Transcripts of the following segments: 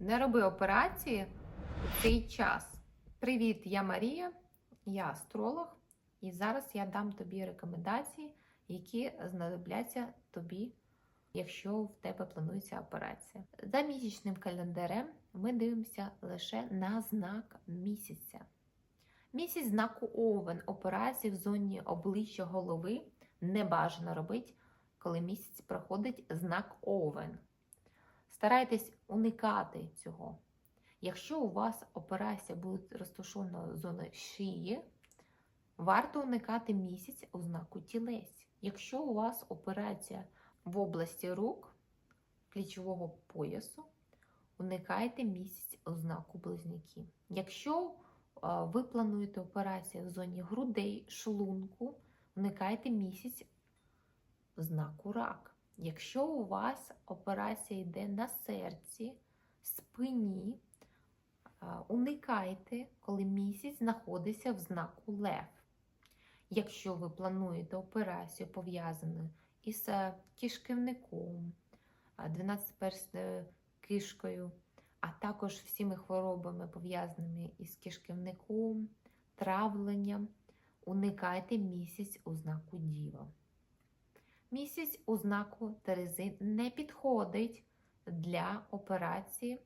Не роби операції у цей час. Привіт, я Марія, я астролог, і зараз я дам тобі рекомендації, які знадобляться тобі, якщо в тебе планується операція. За місячним календарем ми дивимося лише на знак місяця. Місяць знаку Овен операції в зоні обличчя голови не бажано робити, коли місяць проходить знак Овен. Старайтесь уникати цього. Якщо у вас операція буде розташована зона шиї, варто уникати місяць у знаку тілець. Якщо у вас операція в області рук, плічового поясу, уникайте місяць у знаку близнюки. Якщо ви плануєте операцію в зоні грудей, шлунку, уникайте місяць знаку рак. Якщо у вас операція йде на серці, спині, уникайте, коли місяць знаходиться в знаку лев. Якщо ви плануєте операцію пов'язану із е, кишківником, 12-перстною кишкою, а також всіми хворобами, пов'язаними із кишківником, травленням, уникайте місяць у знаку Діва. Місяць у знаку Терези не підходить для операції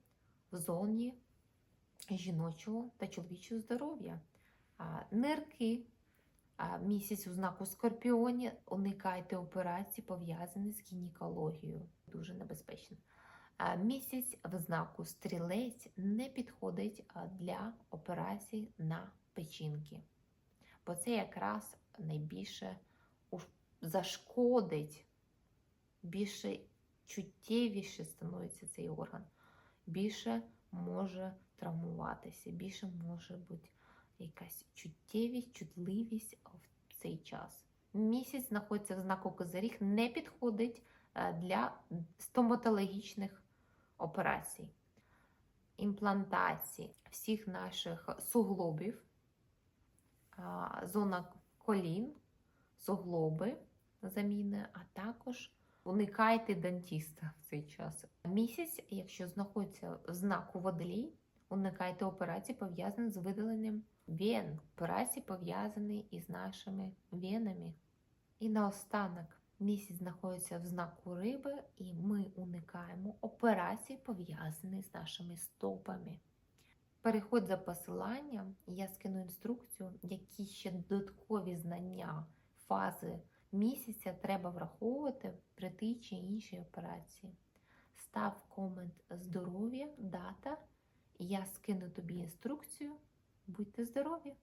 в зоні жіночого та чоловічого здоров'я. Нирки, місяць у знаку Скорпіоні, уникайте операцій, пов'язані з гінекологією. Дуже небезпечно. Місяць в знаку Стрілець не підходить для операцій на печінки, бо це якраз найбільше зашкодить, більше чуттєвіше становиться цей орган, більше може травмуватися, більше може бути якась чуттєвість, чутливість в цей час. Місяць знаходиться в знаку Козиріг, не підходить е, для стоматологічних операцій, імплантацій всіх наших суглобів, зона колін, суглоби заміни, а також уникайте дантіста в цей час. Місяць, якщо знаходиться в знаку водолій, уникайте операцій, пов'язані з видаленням вен. Операції пов'язані із нашими венами. І наостанок місяць знаходиться в знаку риби, і ми уникаємо операцій, пов'язані з нашими стопами. Переходь за посиланням, я скину інструкцію, які ще додаткові знання фази місяця треба враховувати при тій чи іншій операції. Став комент здоров'я, дата, я скину тобі інструкцію. Будьте здорові!